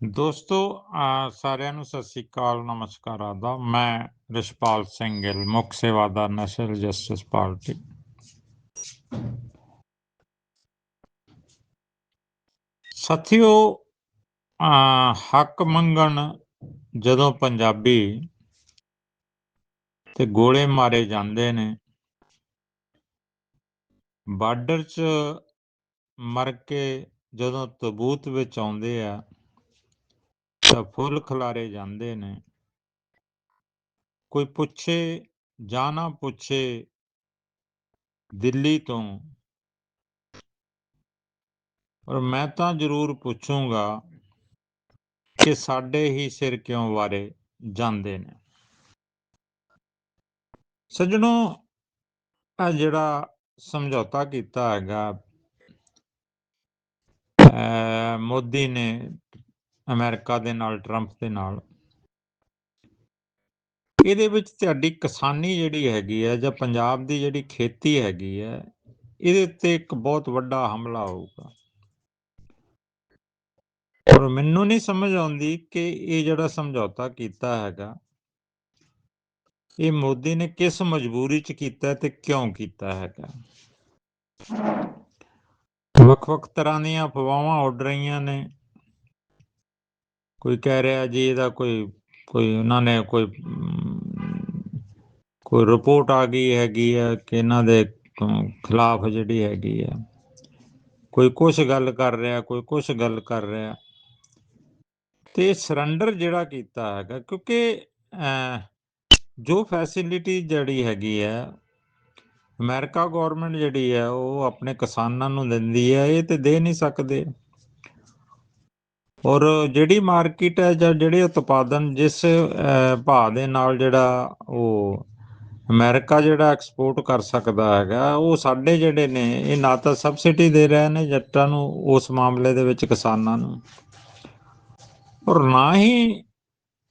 ਦੋਸਤੋ ਅ, ਸਾਰਿਆਂ ਨੂੰ ਸਤਿ ਸ੍ਰੀ ਅਕਾਲ ਨਮਸਕਾਰ ਆਦਾ ਮੈਂ ਰਿਸ਼ਪਾਲ ਸਿੰਘ ਗਿੱਲ ਮੁੱਖ ਸੇਵਾਦਾਰ ਨੈਸ਼ਨਲ ਜਸਟਿਸ ਪਾਰਟੀ। ਸਾਥੀਓ ਹੱਕ ਮੰਗਣ ਜਦੋਂ ਪੰਜਾਬੀ ਤੇ ਗੋਲੇ ਮਾਰੇ ਜਾਂਦੇ ਨੇ ਬਾਰਡਰ 'ਚ ਮਰ ਕੇ ਜਦੋਂ ਤਬੂਤ ਵਿੱਚ ਆਉਂਦੇ ਆ ਤਾਂ ਫੁੱਲ ਖਿਲਾਰੇ ਜਾਂਦੇ ਨੇ। ਕੋਈ ਪੁੱਛੇ, ਜਾਂ ਨਾ ਪੁੱਛੇ, ਦਿੱਲੀ ਤੋਂ। ਪਰ ਮੈਂ ਤਾਂ ਜ਼ਰੂਰ ਪੁੱਛੂੰਗਾ ਕਿ ਸਾਡੇ ਹੀ ਸਿਰ ਕਿਉਂ ਵਾਰੇ ਜਾਂਦੇ ਨੇ। ਸੱਜਣੋ ਆ ਜਿਹੜਾ ਸਮਝੌਤਾ ਕੀਤਾ ਹੈਗਾ, ਅਹ ਮੋਦੀ ਨੇ ਅਮਰੀਕਾ ਦੇ ਨਾਲ, ਟਰੰਪ ਦੇ ਨਾਲ। ਇਹਦੇ ਵਿੱਚ ਤੁਹਾਡੀ ਕਿਸਾਨੀ ਜਿਹੜੀ ਹੈਗੀ ਹੈ ਜਾਂ ਪੰਜਾਬ ਦੀ ਜਿਹੜੀ ਖੇਤੀ ਹੈਗੀ ਹੈ, ਇਹਦੇ ਉੱਤੇ ਇੱਕ ਬਹੁਤ ਵੱਡਾ ਹਮਲਾ ਹੋਊਗਾ। ਔਰ ਮੈਨੂੰ ਨਹੀਂ ਸਮਝ ਆਉਂਦੀ ਕਿ ਇਹ ਜਿਹੜਾ ਸਮਝੌਤਾ ਕੀਤਾ ਹੈਗਾ, ਇਹ ਮੋਦੀ ਨੇ ਕਿਸ ਮਜਬੂਰੀ 'ਚ ਕੀਤਾ ਤੇ ਕਿਉਂ ਕੀਤਾ ਹੈਗਾ। ਵੱਖ-ਵੱਖ ਤਰ੍ਹਾਂ ਦੀਆਂ ਅਫਵਾਹਾਂ ਉੱਡ ਰਹੀਆਂ ਨੇ। ਕੋਈ ਕਹਿ ਰਿਹਾ ਜੀ ਇਹਦਾ ਕੋਈ ਕੋਈ ਉਹਨਾਂ ਨੇ ਕੋਈ ਕੋਈ ਰਿਪੋਰਟ ਆ ਗਈ ਹੈਗੀ ਹੈ ਕਿ ਇਹਨਾਂ ਦੇ ਖਿਲਾਫ ਜਿਹੜੀ ਹੈਗੀ ਹੈ। ਕੋਈ ਕੁਝ ਗੱਲ ਕਰ ਰਿਹਾ, ਕੋਈ ਕੁਝ ਗੱਲ ਕਰ ਰਿਹਾ। ਤੇ ਸਰੈਂਡਰ ਜਿਹੜਾ ਕੀਤਾ ਹੈਗਾ, ਕਿਉਂਕਿ ਜੋ ਫੈਸਿਲਿਟੀ ਜਿਹੜੀ ਹੈਗੀ ਹੈ, ਅਮਰੀਕਾ ਗਵਰਨਮੈਂਟ ਜਿਹੜੀ ਹੈ, ਉਹ ਆਪਣੇ ਕਿਸਾਨਾਂ ਨੂੰ ਦਿੰਦੀ ਹੈ, ਇਹ ਤੇ ਦੇ ਨਹੀਂ ਸਕਦੇ। ਔਰ ਜਿਹੜੀ ਮਾਰਕੀਟ ਹੈ ਜਾਂ ਜਿਹੜੇ ਉਤਪਾਦਨ ਜਿਸ ਭਾਅ ਦੇ ਨਾਲ ਜਿਹੜਾ ਉਹ ਅਮਰੀਕਾ ਜਿਹੜਾ ਐਕਸਪੋਰਟ ਕਰ ਸਕਦਾ ਹੈਗਾ, ਉਹ ਸਾਡੇ ਜਿਹੜੇ ਨੇ, ਇਹ ਨਾ ਤਾਂ ਸਬਸਿਡੀ ਦੇ ਰਹੇ ਨੇ ਜੱਟਾਂ ਨੂੰ, ਉਸ ਮਾਮਲੇ ਦੇ ਵਿੱਚ ਕਿਸਾਨਾਂ ਨੂੰ। ਔਰ ਨਾ ਹੀ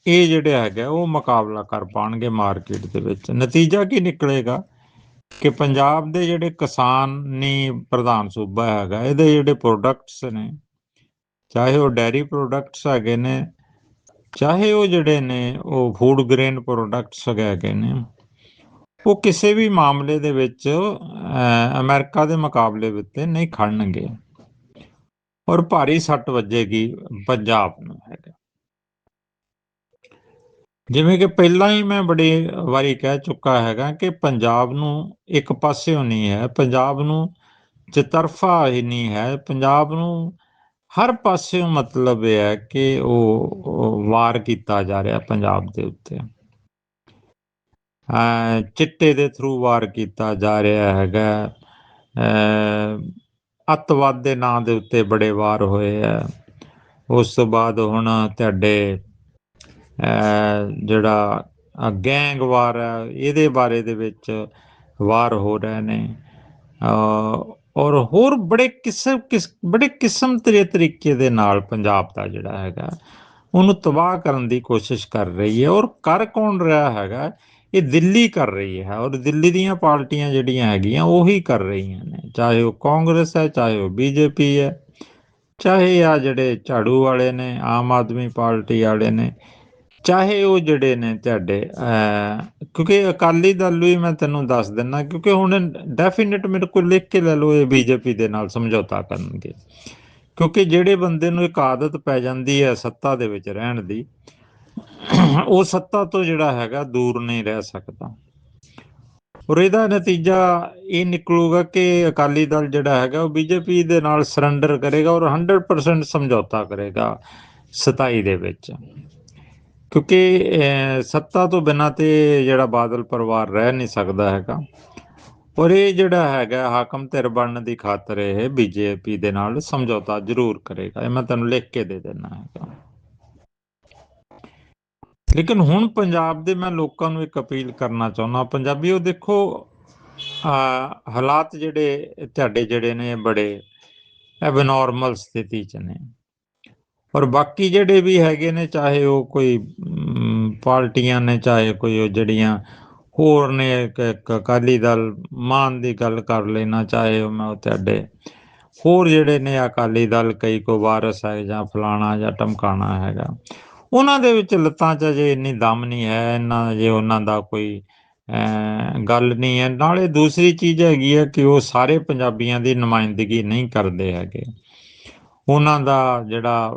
ਇਹ ਜਿਹੜੇ ਹੈਗਾ ਉਹ ਮੁਕਾਬਲਾ ਕਰ ਪਾਣਗੇ ਮਾਰਕੀਟ ਦੇ ਵਿੱਚ। ਨਤੀਜਾ ਕੀ ਨਿਕਲੇਗਾ? ਕਿ ਪੰਜਾਬ ਦੇ ਜਿਹੜੇ ਕਿਸਾਨੀ ਪ੍ਰਧਾਨ ਸੂਬਾ ਹੈਗਾ, ਇਹਦੇ ਜਿਹੜੇ ਪ੍ਰੋਡਕਟਸ ਨੇ ਚਾਹੇ ਉਹ ਡੈਰੀ ਪ੍ਰੋਡਕਟਸ ਹੈਗੇ ਨੇ, ਚਾਹੇ ਉਹ ਜਿਹੜੇ ਨੇ, ਉਹ ਫੂਡ ਗ੍ਰੇਨ ਪ੍ਰੋਡਕਟਸ ਹੈਗੇ ਨੇ, ਉਹ ਕਿਸੇ ਵੀ ਮਾਮਲੇ ਦੇ ਵਿੱਚ ਅਮਰੀਕਾ ਦੇ ਮੁਕਾਬਲੇ ਵਿੱਚ ਨਹੀਂ ਖੜਨਗੇ। ਔਰ ਭਾਰੀ ਸੱਟ ਵੱਜੇਗੀ ਪੰਜਾਬ ਨੂੰ ਹੈਗਾ। ਜਿਵੇਂ ਕਿ ਪਹਿਲਾਂ ਹੀ ਮੈਂ ਬੜੀ ਵਾਰੀ ਕਹਿ ਚੁੱਕਾ ਹੈਗਾ ਕਿ ਪੰਜਾਬ ਨੂੰ ਇੱਕ ਪਾਸਿਓਂ ਨਹੀਂ ਹੈ, ਪੰਜਾਬ ਨੂੰ ਚਤਰਫਾ ਹੀ ਨਹੀਂ ਹੈ, ਪੰਜਾਬ ਨੂੰ ਹਰ ਪਾਸਿਓਂ ਮਤਲਬ ਇਹ ਹੈ ਕਿ ਉਹ ਵਾਰ ਕੀਤਾ ਜਾ ਰਿਹਾ ਪੰਜਾਬ ਦੇ ਉੱਤੇ। ਚਿੱਟੇ ਦੇ ਥਰੂ ਵਾਰ ਕੀਤਾ ਜਾ ਰਿਹਾ ਹੈਗਾ। ਅਤਵਾਦ ਦੇ ਨਾਂ ਦੇ ਉੱਤੇ ਬੜੇ ਵਾਰ ਹੋਏ ਆ। ਉਸ ਤੋਂ ਬਾਅਦ ਹੁਣ ਤੁਹਾਡੇ ਜਿਹੜਾ ਗੈਂਗ ਵਾਰ ਹੈ ਇਹਦੇ ਬਾਰੇ ਦੇ ਵਿੱਚ ਵਾਰ ਹੋ ਰਹੇ ਨੇ। ਔਰ ਹੋਰ ਬੜੇ ਕਿਸਮ, ਕਿਸ, ਬੜੇ ਕਿਸਮ ਤਰੇ ਤਰੀਕੇ ਦੇ ਨਾਲ ਪੰਜਾਬ ਦਾ ਜਿਹੜਾ ਹੈਗਾ, ਉਹਨੂੰ ਤਬਾਹ ਕਰਨ ਦੀ ਕੋਸ਼ਿਸ਼ ਕਰ ਰਹੀ ਹੈ ਔਰ ਕਰ ਕੌਣ ਰਿਹਾ ਹੈਗਾ? ਇਹ ਦਿੱਲੀ ਕਰ ਰਹੀ ਹੈ ਔਰ ਦਿੱਲੀ ਦੀਆਂ ਪਾਰਟੀਆਂ ਜਿਹੜੀਆਂ ਹੈਗੀਆਂ ਉਹੀ ਕਰ ਰਹੀਆਂ ਨੇ, ਚਾਹੇ ਉਹ ਕਾਂਗਰਸ ਹੈ, ਚਾਹੇ ਉਹ ਬੀਜੇਪੀ ਹੈ, ਚਾਹੇ ਆ ਜਿਹੜੇ ਝਾੜੂ ਵਾਲੇ ਨੇ, ਆਮ ਆਦਮੀ ਪਾਰਟੀ ਵਾਲੇ ਨੇ ਚਾਹੇ ਉਹ ਜਿਹੜੇ ਨੇ ਤੁਹਾਡੇ ਕਿਉਂਕਿ ਅਕਾਲੀ ਦਲ ਵੀ ਮੈਂ ਤੈਨੂੰ ਦੱਸ ਦਿੰਨਾ, ਕਿਉਂਕਿ ਹੁਣ ਡੈਫੀਨਿਟ ਮੇਰੇ ਕੋਲ ਲਿਖ ਕੇ ਲੈ ਲਓ ਇਹ ਬੀਜੇਪੀ ਦੇ ਨਾਲ ਸਮਝੌਤਾ ਕਰਨਗੇ। ਕਿਉਂਕਿ ਜਿਹੜੇ ਬੰਦੇ ਨੂੰ ਇੱਕ ਆਦਤ ਪੈ ਜਾਂਦੀ ਹੈ ਸੱਤਾ ਦੇ ਵਿੱਚ ਰਹਿਣ ਦੀ, ਉਹ ਸੱਤਾ ਤੋਂ ਜਿਹੜਾ ਹੈਗਾ ਦੂਰ ਨਹੀਂ ਰਹਿ ਸਕਦਾ। ਔਰ ਇਹਦਾ ਨਤੀਜਾ ਇਹ ਨਿਕਲੂਗਾ ਕਿ ਅਕਾਲੀ ਦਲ ਜਿਹੜਾ ਹੈਗਾ ਉਹ ਬੀਜੇਪੀ ਦੇ ਨਾਲ ਸਰੈਂਡਰ ਕਰੇਗਾ ਔਰ 100% ਸਮਝੌਤਾ ਕਰੇਗਾ 27 ਦੇ ਵਿੱਚ। ਕਿਉਂਕਿ ਸੱਤਾ ਤੋਂ ਬਿਨਾਂ ਤੇ ਜਿਹੜਾ ਬਾਦਲ ਪਰਿਵਾਰ ਰਹਿ ਨਹੀਂ ਸਕਦਾ ਹੈਗਾ। ਔਰ ਇਹ ਜਿਹੜਾ ਹੈਗਾ, ਹਾਕਮ ਧਿਰ ਬਣਨ ਦੀ ਖਾਤਰ ਇਹ ਬੀਜੇਪੀ ਦੇ ਨਾਲ ਸਮਝੌਤਾ ਜ਼ਰੂਰ ਕਰੇਗਾ। ਇਹ ਮੈਂ ਤੁਹਾਨੂੰ ਲਿਖ ਕੇ ਦੇ ਦੇਣਾ ਹੈਗਾ। ਲੇਕਿਨ ਹੁਣ ਪੰਜਾਬ ਦੇ ਮੈਂ ਲੋਕਾਂ ਨੂੰ ਇੱਕ ਅਪੀਲ ਕਰਨਾ ਚਾਹੁੰਦਾ, ਪੰਜਾਬੀਓ ਦੇਖੋ ਹਾਲਾਤ ਜਿਹੜੇ ਤੁਹਾਡੇ ਜਿਹੜੇ ਨੇ ਬੜੇ ਐਬਨੋਰਮਲ ਸਥਿਤੀ ਚ ਨੇ। ਔਰ ਬਾਕੀ ਜਿਹੜੇ ਵੀ ਹੈਗੇ ਨੇ ਚਾਹੇ ਉਹ ਕੋਈ ਪਾਰਟੀਆਂ ਨੇ ਚਾਹੇ ਕੋਈ ਉਹ ਜਿਹੜੀਆਂ ਹੋਰ ਨੇ ਅਕਾਲੀ ਦਲ ਮਾਨ ਦੀ ਗੱਲ ਕਰ ਲੈਣਾ ਚਾਹੇ ਉਹ ਮੈਂ ਤੁਹਾਡੇ ਹੋਰ ਜਿਹੜੇ ਨੇ ਅਕਾਲੀ ਦਲ ਕਈ ਕੋ ਵਾਰਸ ਹੈ ਜਾਂ ਫਲਾਣਾ ਜਾਂ ਟਮਕਾਣਾ ਹੈਗਾ। ਉਹਨਾਂ ਦੇ ਵਿੱਚ ਲੱਤਾਂ 'ਚ ਅਜੇ ਇੰਨੀ ਦਮ ਨਹੀਂ ਹੈ ਇਹਨਾਂ ਜੇ ਉਹਨਾਂ ਦਾ ਕੋਈ ਅਹ, ਗੱਲ ਨਹੀਂ ਹੈ। ਨਾਲੇ ਦੂਸਰੀ ਚੀਜ਼ ਹੈਗੀ ਹੈ ਕਿ ਉਹ ਸਾਰੇ ਪੰਜਾਬੀਆਂ ਦੀ ਨੁਮਾਇੰਦਗੀ ਨਹੀਂ ਕਰਦੇ ਹੈਗੇ। ਉਹਨਾਂ ਦਾ ਜਿਹੜਾ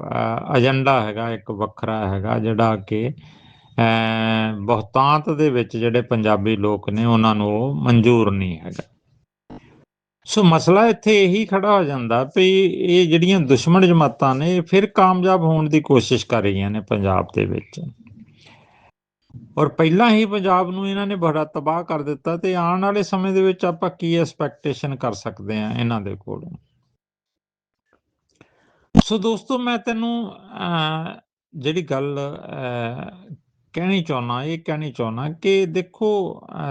ਏਜੰਡਾ ਹੈਗਾ ਇੱਕ ਵੱਖਰਾ ਹੈਗਾ ਜਿਹੜਾ ਕਿ ਅਹ, ਬਹੁਤਾਂਤ ਦੇ ਵਿੱਚ ਜਿਹੜੇ ਪੰਜਾਬੀ ਲੋਕ ਨੇ ਉਹਨਾਂ ਨੂੰ ਉਹ ਮਨਜ਼ੂਰ ਨਹੀਂ ਹੈਗਾ। ਸੋ ਮਸਲਾ ਇੱਥੇ ਇਹੀ ਖੜਾ ਹੋ ਜਾਂਦਾ ਵੀ ਇਹ ਜਿਹੜੀਆਂ ਦੁਸ਼ਮਣ ਜਮਾਤਾਂ ਨੇ ਇਹ ਫਿਰ ਕਾਮਯਾਬ ਹੋਣ ਦੀ ਕੋਸ਼ਿਸ਼ ਕਰ ਰਹੀਆਂ ਨੇ ਪੰਜਾਬ ਦੇ ਵਿੱਚ। ਔਰ ਪਹਿਲਾਂ ਹੀ ਪੰਜਾਬ ਨੂੰ ਇਹਨਾਂ ਨੇ ਬੜਾ ਤਬਾਹ ਕਰ ਦਿੱਤਾ ਤੇ ਆਉਣ ਵਾਲੇ ਸਮੇਂ ਦੇ ਵਿੱਚ ਆਪਾਂ ਕੀ ਐਕਸਪੈਕਟੇਸ਼ਨ ਕਰ ਸਕਦੇ ਆ ਇਹਨਾਂ ਦੇ ਕੋਲੋਂ? ਸੋ ਦੋਸਤੋ ਮੈਂ ਤੈਨੂੰ ਜਿਹੜੀ ਗੱਲ ਕਹਿਣੀ ਚਾਹੁੰਦਾ ਇਹ ਕਹਿਣੀ ਚਾਹੁੰਦਾ ਕਿ ਦੇਖੋ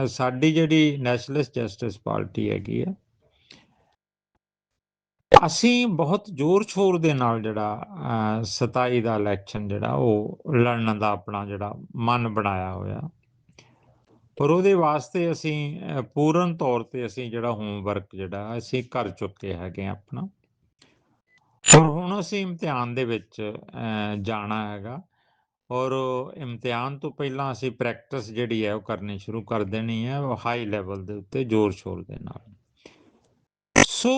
ਸਾਡੀ ਜਿਹੜੀ ਨੈਸ਼ਨਲਿਸਟ ਜਸਟਿਸ ਪਾਰਟੀ ਹੈਗੀ ਹੈ ਅਸੀਂ ਬਹੁਤ ਜ਼ੋਰ ਸ਼ੋਰ ਦੇ ਨਾਲ ਜਿਹੜਾ ਅਹ, 27 ਦਾ ਇਲੈਕਸ਼ਨ ਜਿਹੜਾ ਉਹ ਲੜਨ ਦਾ ਆਪਣਾ ਜਿਹੜਾ ਮਨ ਬਣਾਇਆ ਹੋਇਆ। ਪਰ ਉਹਦੇ ਵਾਸਤੇ ਅਸੀਂ ਪੂਰਨ ਤੌਰ ਤੇ ਅਸੀਂ ਜਿਹੜਾ ਹੋਮਵਰਕ ਜਿਹੜਾ ਅਸੀਂ ਕਰ ਚੁੱਕੇ ਹੈਗੇ ਆਪਣਾ। ਔਰ ਹੁਣ ਅਸੀਂ ਇਮਤਿਹਾਨ ਦੇ ਵਿੱਚ ਜਾਣਾ ਹੈਗਾ। ਔਰ ਇਮਤਿਹਾਨ ਤੋਂ ਪਹਿਲਾਂ ਅਸੀਂ ਪ੍ਰੈਕਟਿਸ ਜਿਹੜੀ ਹੈ ਉਹ ਕਰਨੀ ਸ਼ੁਰੂ ਕਰ ਦੇਣੀ ਹੈ ਹਾਈ ਲੈਵਲ ਦੇ ਉੱਤੇ ਜ਼ੋਰ ਸ਼ੋਰ ਦੇ ਨਾਲ। ਸੋ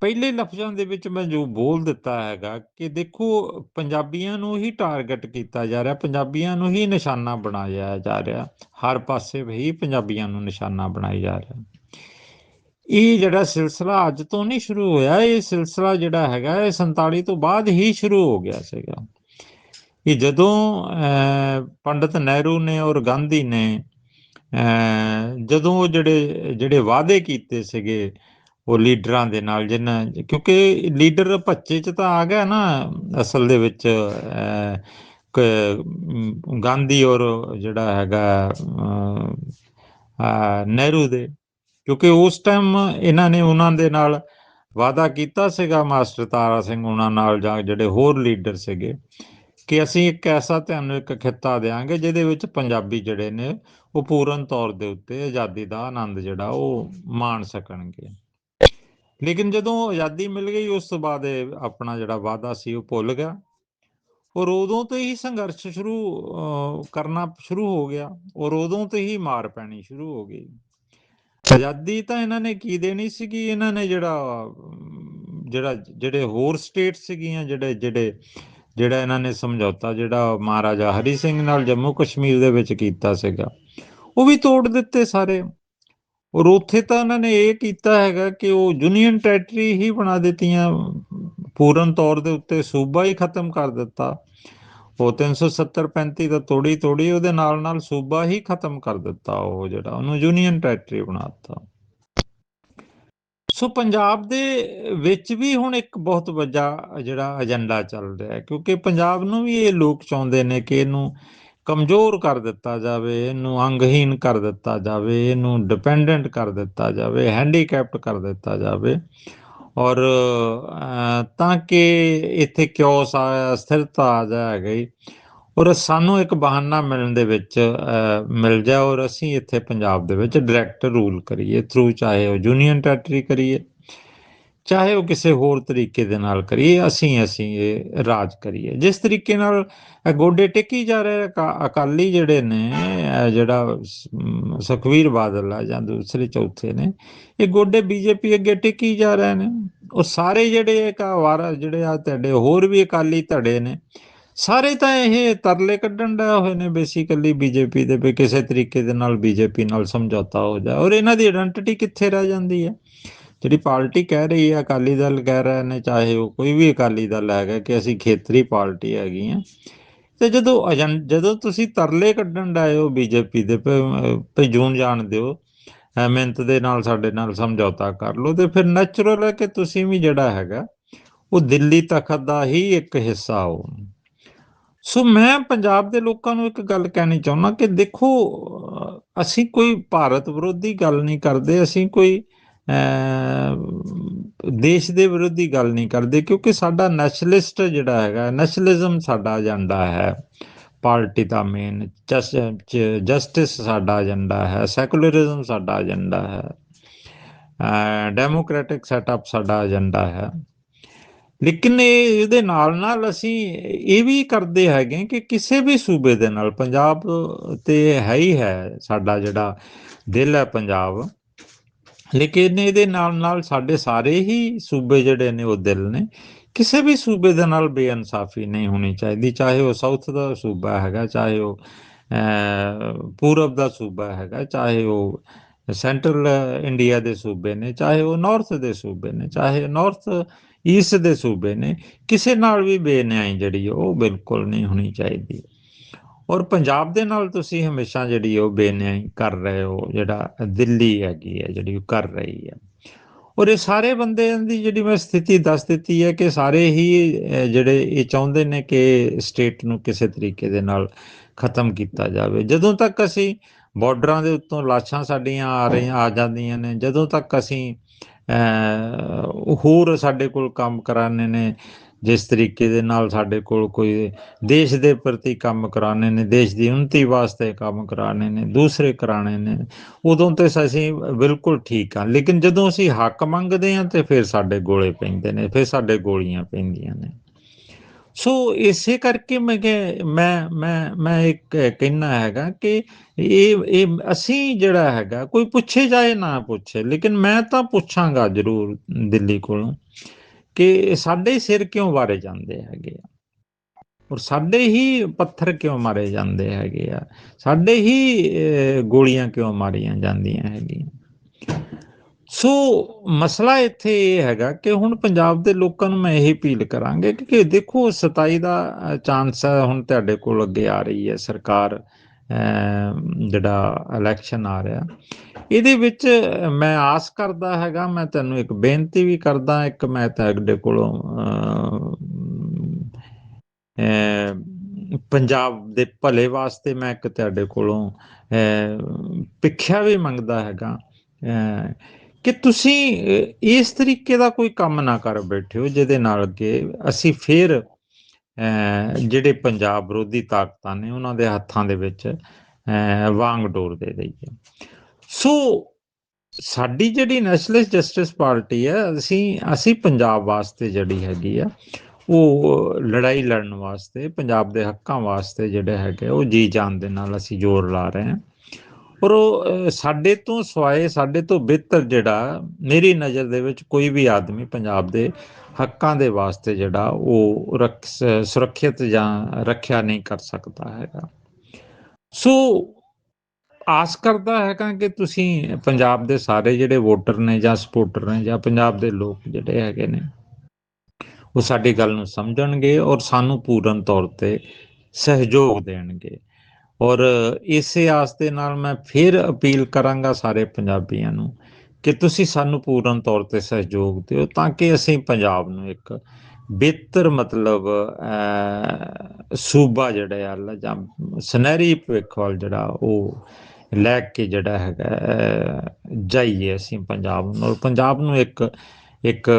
ਪਹਿਲੇ ਲਫ਼ਜ਼ਾਂ ਦੇ ਵਿੱਚ ਮੈਂ ਜੋ ਬੋਲ ਦਿੱਤਾ ਹੈਗਾ ਕਿ ਦੇਖੋ, ਪੰਜਾਬੀਆਂ ਨੂੰ ਹੀ ਟਾਰਗੇਟ ਕੀਤਾ ਜਾ ਰਿਹਾ, ਪੰਜਾਬੀਆਂ ਨੂੰ ਹੀ ਨਿਸ਼ਾਨਾ ਬਣਾਇਆ ਜਾ ਰਿਹਾ। ਹਰ ਪਾਸੇ ਵੀ ਪੰਜਾਬੀਆਂ ਨੂੰ ਨਿਸ਼ਾਨਾ ਬਣਾਇਆ ਜਾ ਰਿਹਾ। ਇਹ ਜਿਹੜਾ ਸਿਲਸਿਲਾ ਅੱਜ ਤੋਂ ਨਹੀਂ ਸ਼ੁਰੂ ਹੋਇਆ ਇਹ ਸਿਲਸਿਲਾ ਜਿਹੜਾ ਹੈਗਾ ਇਹ 47 ਤੋਂ ਬਾਅਦ ਹੀ ਸ਼ੁਰੂ ਹੋ ਗਿਆ ਸੀਗਾ। ਇਹ ਜਦੋਂ ਅਹ, ਪੰਡਿਤ ਨਹਿਰੂ ਨੇ ਔਰ ਗਾਂਧੀ ਨੇ ਜਦੋਂ ਜਿਹੜੇ ਜਿਹੜੇ ਵਾਅਦੇ ਕੀਤੇ ਸੀਗੇ ਉਹ ਲੀਡਰਾਂ ਦੇ ਨਾਲ ਜਿਨ੍ਹਾਂ ਕਿਉਂਕਿ ਲੀਡਰ ਭੱਚੇ ਚ ਤਾਂ ਆ ਗਿਆ ਨਾ ਅਸਲ ਦੇ ਵਿੱਚ ਗਾਂਧੀ ਔਰ ਜਿਹੜਾ ਹੈਗਾ ਅਹ, ਨਹਿਰੂ ਦੇ। ਕਿਉਂਕਿ ਉਸ ਟਾਈਮ ਇਹਨਾਂ ਨੇ ਉਹਨਾਂ ਦੇ ਨਾਲ ਵਾਅਦਾ ਕੀਤਾ ਸੀਗਾ ਮਾਸਟਰ ਤਾਰਾ ਸਿੰਘ ਉਹਨਾਂ ਨਾਲ ਜਾਂ ਜਿਹੜੇ ਹੋਰ ਲੀਡਰ ਸੀਗੇ ਕਿ ਅਸੀਂ ਇੱਕ ਐਸਾ ਤੁਹਾਨੂੰ ਇੱਕ ਖਿੱਤਾ ਦੇਾਂਗੇ ਜਿਹਦੇ ਵਿੱਚ ਪੰਜਾਬੀ ਜਿਹੜੇ ਨੇ ਉਹ ਪੂਰਨ ਤੌਰ ਦੇ ਉੱਤੇ ਆਜ਼ਾਦੀ ਦਾ ਆਨੰਦ ਜਿਹੜਾ ਉਹ ਮਾਣ ਸਕਣਗੇ। ਲੇਕਿਨ ਜਦੋਂ ਆਜ਼ਾਦੀ ਮਿਲ ਗਈ ਉਸ ਤੋਂ ਬਾਅਦ ਇਹ ਆਪਣਾ ਜਿਹੜਾ ਵਾਅਦਾ ਸੀ ਉਹ ਭੁੱਲ ਗਿਆ ਔਰ ਉਦੋਂ ਤੋਂ ਹੀ ਸੰਘਰਸ਼ ਸ਼ੁਰੂ ਅਹ, ਕਰਨਾ ਸ਼ੁਰੂ ਹੋ ਗਿਆ ਔਰ ਉਦੋਂ ਤੋਂ ਹੀ ਮਾਰ ਪੈਣੀ ਸ਼ੁਰੂ ਹੋ ਗਈ। ਆਜ਼ਾਦੀ ਤਾਂ ਇਹਨਾਂ ਨੇ ਕੀ ਦੇਣੀ ਸੀਗੀ? ਇਹਨਾਂ ਨੇ ਜਿਹੜਾ ਜਿਹੜਾ, ਜਿਹੜੇ ਹੋਰ ਸਟੇਟ ਸੀਗੀਆਂ, ਜਿਹੜੇ ਜਿਹੜੇ, ਜਿਹੜਾ ਇਹਨਾਂ ਨੇ ਸਮਝੌਤਾ ਜਿਹੜਾ ਮਹਾਰਾਜਾ ਹਰੀ ਸਿੰਘ ਨਾਲ ਜੰਮੂ ਕਸ਼ਮੀਰ ਦੇ ਵਿੱਚ ਕੀਤਾ ਸੀਗਾ, ਉਹ ਵੀ ਤੋੜ ਦਿੱਤੇ ਸਾਰੇ। ਔਰ ਉੱਥੇ ਤਾਂ ਉਹਨਾਂ ਨੇ ਇਹ ਕੀਤਾ ਹੈਗਾ ਕਿ ਉਹ ਯੂਨੀਅਨ ਟੈਰੀਟਰੀ ਹੀ ਬਣਾ ਦਿੱਤੀਆਂ, ਪੂਰਨ ਤੌਰ ਦੇ ਉੱਤੇ ਸੂਬਾ ਹੀ ਖਤਮ ਕਰ ਦਿੱਤਾ। ਉਹ 370 35 ਦਾ ਤੋੜੀ ਤੋੜੀ ਉਹਦੇ ਨਾਲ ਨਾਲ ਸੂਬਾ ਹੀ ਖਤਮ ਕਰ ਦਿੱਤਾ ਉਹ ਜਿਹੜਾ ਉਹਨੂੰ ਯੂਨੀਅਨ ਟੈਰੀਟਰੀ ਬਣਾਤਾ। ਸੋ ਪੰਜਾਬ ਦੇ ਵਿੱਚ ਵੀ ਹੁਣ ਇੱਕ ਬਹੁਤ ਵੱਡਾ ਜਿਹੜਾ ਏਜੰਡਾ ਚੱਲ ਰਿਹਾ ਹੈ, ਕਿਉਂਕਿ ਪੰਜਾਬ ਨੂੰ ਵੀ ਇਹ ਲੋਕ ਚਾਹੁੰਦੇ ਨੇ ਕਿ ਇਹਨੂੰ ਕਮਜ਼ੋਰ ਕਰ ਦਿੱਤਾ ਜਾਵੇ, ਇਹਨੂੰ ਅੰਗਹੀਨ ਕਰ ਦਿੱਤਾ ਜਾਵੇ, ਇਹਨੂੰ ਡਿਪੈਂਡੈਂਟ ਕਰ ਦਿੱਤਾ ਜਾਵੇ ਹੈਂਡੀਕੈਪਟ ਕਰ ਦਿੱਤਾ ਜਾਵੇ। ਔਰ ਤਾਂ ਕਿ ਇੱਥੇ ਕਿਓਸ ਆ ਸਥਿਰਤਾ ਆ ਜਾ। ਜਾਏਗੀ ਔਰ ਸਾਨੂੰ ਇੱਕ ਬਹਾਨਾ ਮਿਲਣ ਦੇ ਵਿੱਚ ਮਿਲ ਜਾ ਔਰ ਅਸੀਂ ਇੱਥੇ ਪੰਜਾਬ ਦੇ ਵਿੱਚ ਡਾਇਰੈਕਟ ਰੂਲ ਕਰੀਏ ਥਰੂ ਚਾਹੇ ਉਹ ਯੂਨੀਅਨ ਟੈਰੀਟਰੀ ਕਰੀਏ। ਚਾਹੇ ਉਹ ਕਿਸੇ ਹੋਰ ਤਰੀਕੇ ਦੇ ਨਾਲ ਕਰੀਏ, ਅਸੀਂ ਅਸੀਂ ਇਹ ਰਾਜ ਕਰੀਏ। ਜਿਸ ਤਰੀਕੇ ਨਾਲ ਗੋਡੇ ਟੇਕੀ ਜਾ ਰਹੇ ਅਕਾ- ਅਕਾਲੀ ਜਿਹੜੇ ਨੇ ਜਿਹੜਾ ਸ- ਸੁਖਬੀਰ ਬਾਦਲ ਆ ਜਾਂ ਦੂਸਰੇ ਚੌਥੇ ਨੇ, ਇਹ ਗੋਡੇ ਬੀਜੇਪੀ ਅੱਗੇ ਟੇਕੀ ਜਾ ਰਹੇ ਨੇ। ਉਹ ਸਾਰੇ ਜਿਹੜੇ ਇੱਕ ਜਿਹੜੇ ਆ ਤੁਹਾਡੇ, ਹੋਰ ਵੀ ਅਕਾਲੀ ਧੜੇ ਨੇ, ਸਾਰੇ ਤਾਂ ਇਹ ਤਰਲੇ ਕੱਢਣ ਦਾ ਹੋਏ ਨੇ ਬੇਸਿਕਲੀ ਬੀਜੇਪੀ ਦੇ ਵੀ ਕਿਸੇ ਤਰੀਕੇ ਦੇ ਨਾਲ ਬੀਜੇਪੀ ਨਾਲ ਸਮਝੌਤਾ ਹੋ ਜਾ ਔਰ ਇਹਨਾਂ ਦੀ ਆਇਡੈਂਟੀਟੀ ਕਿੱਥੇ ਰਹਿ ਜਾਂਦੀ ਹੈ? ਜਿਹੜੀ ਪਾਰਟੀ ਕਹਿ ਰਹੀ ਹੈ, ਅਕਾਲੀ ਦਲ ਕਹਿ ਰਹੇ ਨੇ, ਚਾਹੇ ਉਹ ਕੋਈ ਵੀ ਅਕਾਲੀ ਦਲ ਹੈਗਾ ਕਿ ਅਸੀਂ ਖੇਤਰੀ ਪਾਰਟੀ ਹੈਗੀ ਆ। ਤੇ ਜਦੋਂ ਏਜੰ- ਜਦੋਂ ਤੁਸੀਂ ਤਰਲੇ ਕੱਢਣ ਡਾਏ ਹੋ ਬੀਜੇਪੀ ਦੇ ਤੇ ਜੂਨ ਜਾਣ ਦਿਓ ਮਿਹਨਤ ਦੇ ਨਾਲ ਸਾਡੇ ਨਾਲ ਸਮਝੌਤਾ ਕਰ ਲਓ, ਤੇ ਫਿਰ ਨੈਚੁਰਲ ਹੈ ਕਿ ਤੁਸੀਂ ਵੀ ਜਿਹੜਾ ਹੈਗਾ, ਉਹ ਦਿੱਲੀ ਤਖਤ ਦਾ ਹੀ ਇੱਕ ਹਿੱਸਾ ਹੋ। ਸੋ ਮੈਂ ਪੰਜਾਬ ਦੇ ਲੋਕਾਂ ਨੂੰ ਇੱਕ ਗੱਲ ਕਹਿਣੀ ਚਾਹੁੰਦਾ ਕਿ ਦੇਖੋ ਅਸੀਂ ਕੋਈ ਭਾਰਤ ਵਿਰੋਧੀ ਗੱਲ ਨਹੀਂ ਕਰਦੇ, ਅਸੀਂ ਕੋਈ ਦੇਸ਼ ਦੇ ਵਿਰੋਧੀ ਗੱਲ ਨਹੀਂ ਕਰਦੇ, ਕਿਉਂਕਿ ਸਾਡਾ ਨੈਸ਼ਨਲਿਸਟ ਜਿਹੜਾ ਹੈਗਾ ਨੈਸ਼ਨਲਿਜ਼ਮ ਸਾਡਾ ਏਜੰਡਾ ਹੈ। ਪਾਰਟੀ ਦਾ ਮੇਨ ਜਸਟਿਸ ਸਾਡਾ ਏਜੰਡਾ ਹੈ ਸੈਕੂਲਰਿਜ਼ਮ ਸਾਡਾ ਏਜੰਡਾ ਹੈ ਡੈਮੋਕ੍ਰੈਟਿਕ ਸੈਟਅਪ ਸਾਡਾ ਏਜੰਡਾ ਹੈ। ਲੇਕਿਨ ਇਹ, ਇਹਦੇ ਨਾਲ ਨਾਲ ਅਸੀਂ ਇਹ ਵੀ ਕਰਦੇ ਹੈਗੇ ਕਿ ਕਿਸੇ ਵੀ ਸੂਬੇ ਦੇ ਨਾਲ, ਪੰਜਾਬ ਤੇ ਹੈ ਹੀ ਹੈ, ਸਾਡਾ ਜਿਹੜਾ ਦਿਲ ਹੈ ਪੰਜਾਬ ਲੇਕਿਨ ਇਹਦੇ ਨਾਲ ਨਾਲ ਸਾਡੇ ਸਾਰੇ ਹੀ ਸੂਬੇ ਜਿਹੜੇ ਨੇ ਉਹ ਦਿਲ ਨੇ। ਕਿਸੇ ਵੀ ਸੂਬੇ ਦੇ ਨਾਲ ਬੇਇਨਸਾਫੀ ਨਹੀਂ ਹੋਣੀ ਚਾਹੀਦੀ, ਚਾਹੇ ਉਹ ਸਾਊਥ ਦਾ ਸੂਬਾ ਹੈਗਾ, ਚਾਹੇ ਉਹ ਪੂਰਬ ਦਾ ਸੂਬਾ ਹੈਗਾ, ਚਾਹੇ ਉਹ ਸੈਂਟਰਲ ਇੰਡੀਆ ਦੇ ਸੂਬੇ ਨੇ, ਚਾਹੇ ਉਹ ਨਾਰਥ ਦੇ ਸੂਬੇ ਨੇ, ਚਾਹੇ ਨਾਰਥ ਈਸਟ ਦੇ ਸੂਬੇ ਨੇ, ਕਿਸੇ ਨਾਲ ਵੀ ਬੇਨਿਆਈ ਜਿਹੜੀ ਉਹ ਬਿਲਕੁਲ ਨਹੀਂ ਹੋਣੀ ਚਾਹੀਦੀ। ਔਰ ਪੰਜਾਬ ਦੇ ਨਾਲ ਤੁਸੀਂ ਹਮੇਸ਼ਾ ਜਿਹੜੀ ਉਹ ਬੇਨਿਆਈ ਕਰ ਰਹੇ ਹੋ, ਜਿਹੜਾ ਦਿੱਲੀ ਹੈਗੀ ਹੈ, ਜਿਹੜੀ ਉਹ ਕਰ ਰਹੀ ਹੈ। ਔਰ ਇਹ ਸਾਰੇ ਬੰਦਿਆਂ ਦੀ ਜਿਹੜੀ ਮੈਂ ਸਥਿਤੀ ਦੱਸ ਦਿੱਤੀ ਹੈ ਕਿ ਸਾਰੇ ਹੀ ਜਿਹੜੇ ਇਹ ਚਾਹੁੰਦੇ ਨੇ ਕਿ ਸਟੇਟ ਨੂੰ ਕਿਸੇ ਤਰੀਕੇ ਦੇ ਨਾਲ ਖਤਮ ਕੀਤਾ ਜਾਵੇ। ਜਦੋਂ ਤੱਕ ਅਸੀਂ ਬਾਰਡਰਾਂ ਦੇ ਉੱਤੋਂ ਲਾਸ਼ਾਂ ਸਾਡੀਆਂ ਆ ਰਹੀਆਂ, ਆ ਜਾਂਦੀਆਂ ਨੇ, ਜਦੋਂ ਤੱਕ ਅਸੀਂ ਹੋਰ ਸਾਡੇ ਕੋਲ ਕੰਮ ਕਰਾਣੇ ਨੇ ਜਿਸ ਤਰੀਕੇ ਦੇ ਨਾਲ ਸਾਡੇ ਕੋਲ ਕੋਈ ਦੇਸ਼ ਦੇ ਪ੍ਰਤੀ ਕੰਮ ਕਰਾਣੇ ਨੇ, ਦੇਸ਼ ਦੀ ਉન્નਤੀ ਵਾਸਤੇ ਕੰਮ ਕਰਾਣੇ ਨੇ, ਦੂਸਰੇ ਕਰਾਣੇ ਨੇ, ਉਦੋਂ ਤੇ ਅਸੀਂ ਬਿਲਕੁਲ ਠੀਕ ਆ ਲੇਕਿਨ ਜਦੋਂ ਅਸੀਂ ਹੱਕ ਮੰਗਦੇ ਆ ਤੇ ਫਿਰ ਸਾਡੇ ਗੋਲੇ ਪੈਂਦੇ ਨੇ, ਫਿਰ ਸਾਡੇ ਗੋਲੀਆਂ ਪੈਂਦੀਆਂ ਨੇ। ਸੋ ਇਸੇ ਕਰਕੇ ਮੈਂ ਮੈਂ ਮੈਂ ਮੈਂ ਇੱਕ ਕਹਿਣਾ ਹੈਗਾ ਕਿ ਇਹ ਇਹ ਅਸੀਂ ਜਿਹੜਾ ਹੈਗਾ, ਕੋਈ ਪੁੱਛੇ ਜਾਏ ਨਾ ਪੁੱਛੇ, ਲੇਕਿਨ ਮੈਂ ਤਾਂ ਪੁੱਛਾਂਗਾ ਜ਼ਰੂਰ ਦਿੱਲੀ ਕੋਲੋਂ। ਕਿ ਸਾਡੇ ਸਿਰ ਕਿਉਂ ਵਾਰੇ ਜਾਂਦੇ ਹੈਗੇ ਆ? ਔਰ ਸਾਡੇ ਹੀ ਪੱਥਰ ਕਿਉਂ ਮਾਰੇ ਜਾਂਦੇ ਹੈਗੇ ਆ? ਸਾਡੇ ਹੀ ਗੋਲੀਆਂ ਕਿਉਂ ਮਾਰੀਆਂ ਜਾਂਦੀਆਂ ਹੈਗੀਆਂ? ਸੋ ਮਸਲਾ ਇੱਥੇ ਇਹ ਹੈਗਾ ਕਿ ਹੁਣ ਪੰਜਾਬ ਦੇ ਲੋਕਾਂ ਨੂੰ ਮੈਂ ਇਹ ਅਪੀਲ ਕਰਾਂਗੇ ਕਿ ਦੇਖੋ 27 ਦਾ ਚਾਂਸ ਹੁਣ ਤੁਹਾਡੇ ਕੋਲ ਅੱਗੇ ਆ ਰਹੀ ਹੈ ਸਰਕਾਰ ਜਿਹੜਾ ਇਲੈਕਸ਼ਨ ਆ ਰਿਹਾ। ਇਹਦੇ ਵਿੱਚ ਮੈਂ ਆਸ ਕਰਦਾ ਹੈਗਾ, ਮੈਂ ਤੈਨੂੰ ਇੱਕ ਬੇਨਤੀ ਵੀ ਕਰਦਾ, ਇੱਕ ਮੈਂ ਤੁਹਾਡੇ ਕੋਲੋਂ ਪੰਜਾਬ ਦੇ ਭਲੇ ਵਾਸਤੇ ਮੈਂ ਇੱਕ ਤੁਹਾਡੇ ਕੋਲੋਂ ਪਿੱਖਿਆ ਵੀ ਮੰਗਦਾ ਹੈਗਾ। ਕਿ ਤੁਸੀਂ ਇਸ ਤਰੀਕੇ ਦਾ ਕੋਈ ਕੰਮ ਨਾ ਕਰ ਬੈਠਿਓ ਜਿਹਦੇ ਨਾਲ ਕਿ ਅਸੀਂ ਫੇਰ ਜਿਹੜੇ ਪੰਜਾਬ ਵਿਰੋਧੀ ਤਾਕਤਾਂ ਨੇ, ਉਹਨਾਂ ਦੇ ਹੱਥਾਂ ਦੇ ਵਿੱਚ ਵਾਂਗ ਡੋਰ ਦੇ ਦਈਏ। ਸੋ ਸਾਡੀ ਜਿਹੜੀ ਨੈਸ਼ਨਲਿਸਟ ਜਸਟਿਸ ਪਾਰਟੀ ਹੈ, ਅਸੀਂ ਅਸੀਂ ਪੰਜਾਬ ਵਾਸਤੇ ਜਿਹੜੀ ਹੈਗੀ ਆ, ਉਹ ਲੜਾਈ ਲੜਨ ਵਾਸਤੇ, ਪੰਜਾਬ ਦੇ ਹੱਕਾਂ ਵਾਸਤੇ ਜਿਹੜੇ ਹੈਗੇ ਉਹ ਜੀ ਜਾਨ ਦੇ ਨਾਲ ਅਸੀਂ ਜ਼ੋਰ ਲਾ ਰਹੇ ਹਾਂ। ਪਰ ਉਹ ਸਾਡੇ ਤੋਂ ਸਵਾਏ, ਸਾਡੇ ਤੋਂ ਬਿਹਤਰ ਜਿਹੜਾ, ਮੇਰੀ ਨਜ਼ਰ ਦੇ ਵਿੱਚ ਕੋਈ ਵੀ ਆਦਮੀ ਪੰਜਾਬ ਦੇ ਹੱਕਾਂ ਦੇ ਵਾਸਤੇ ਜਿਹੜਾ, ਉਹ ਸੁਰੱਖਿਅਤ ਜਾਂ ਰੱਖਿਆ ਨਹੀਂ ਕਰ ਸਕਦਾ ਹੈਗਾ। ਸੋ ਆਸ ਕਰਦਾ ਹੈਗਾ ਕਿ ਤੁਸੀਂ ਪੰਜਾਬ ਦੇ ਸਾਰੇ ਜਿਹੜੇ ਵੋਟਰ ਨੇ ਜਾਂ ਸਪੋਰਟਰ ਨੇ ਜਾਂ ਪੰਜਾਬ ਦੇ ਲੋਕ ਜਿਹੜੇ ਹੈਗੇ ਨੇ, ਉਹ ਸਾਡੀ ਗੱਲ ਨੂੰ ਸਮਝਣਗੇ ਔਰ ਸਾਨੂੰ ਪੂਰਨ ਤੌਰ ਤੇ ਸਹਿਯੋਗ ਦੇਣਗੇ। ਔਰ ਇਸੇ ਆਸ ਦੇ ਨਾਲ ਮੈਂ ਫਿਰ ਅਪੀਲ ਕਰਾਂਗਾ ਸਾਰੇ ਪੰਜਾਬੀਆਂ ਨੂੰ ਕਿ ਤੁਸੀਂ ਸਾਨੂੰ ਪੂਰਨ ਤੌਰ ਤੇ ਸਹਿਯੋਗ ਦਿਓ ਤਾਂ ਕਿ ਅਸੀਂ ਪੰਜਾਬ ਨੂੰ ਇੱਕ ਬਿਹਤਰ ਮਤਲਬ ਸੂਬਾ ਜਿਹੜਾ ਆ, ਜਾਂ ਸੁਨਹਿਰੀ ਭਵਿੱਖ ਵੱਲ ਜਿਹੜਾ ਉਹ ਲੈ ਕੇ ਜਿਹੜਾ ਹੈਗਾ ਜਾਈਏ ਅਸੀਂ ਪੰਜਾਬ ਨੂੰ। ਔਰ ਪੰਜਾਬ ਨੂੰ ਇੱਕ ਇੱਕ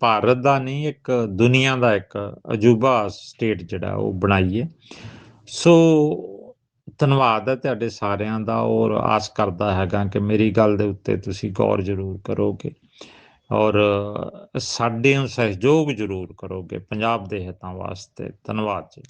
ਭਾਰਤ ਦਾ ਨਹੀਂ, ਇੱਕ ਦੁਨੀਆ ਦਾ ਇੱਕ ਅਜੂਬਾ ਸਟੇਟ ਜਿਹੜਾ ਉਹ ਬਣਾਈਏ। ਸੋ, ਧੰਨਵਾਦ ਹੈ ਤੁਹਾਡੇ ਸਾਰਿਆਂ ਦਾ। ਔਰ ਆਸ ਕਰਦਾ ਹੈਗਾ ਕਿ ਮੇਰੀ ਗੱਲ ਦੇ ਉੱਤੇ ਤੁਸੀਂ ਗੌਰ ਜ਼ਰੂਰ ਕਰੋਗੇ। ਔਰ ਸਾਡੇ ਨੂੰ ਸਹਿਯੋਗ ਜ਼ਰੂਰ ਕਰੋਗੇ ਪੰਜਾਬ ਦੇ ਹਿੱਤਾਂ ਵਾਸਤੇ। ਧੰਨਵਾਦ ਜੀ।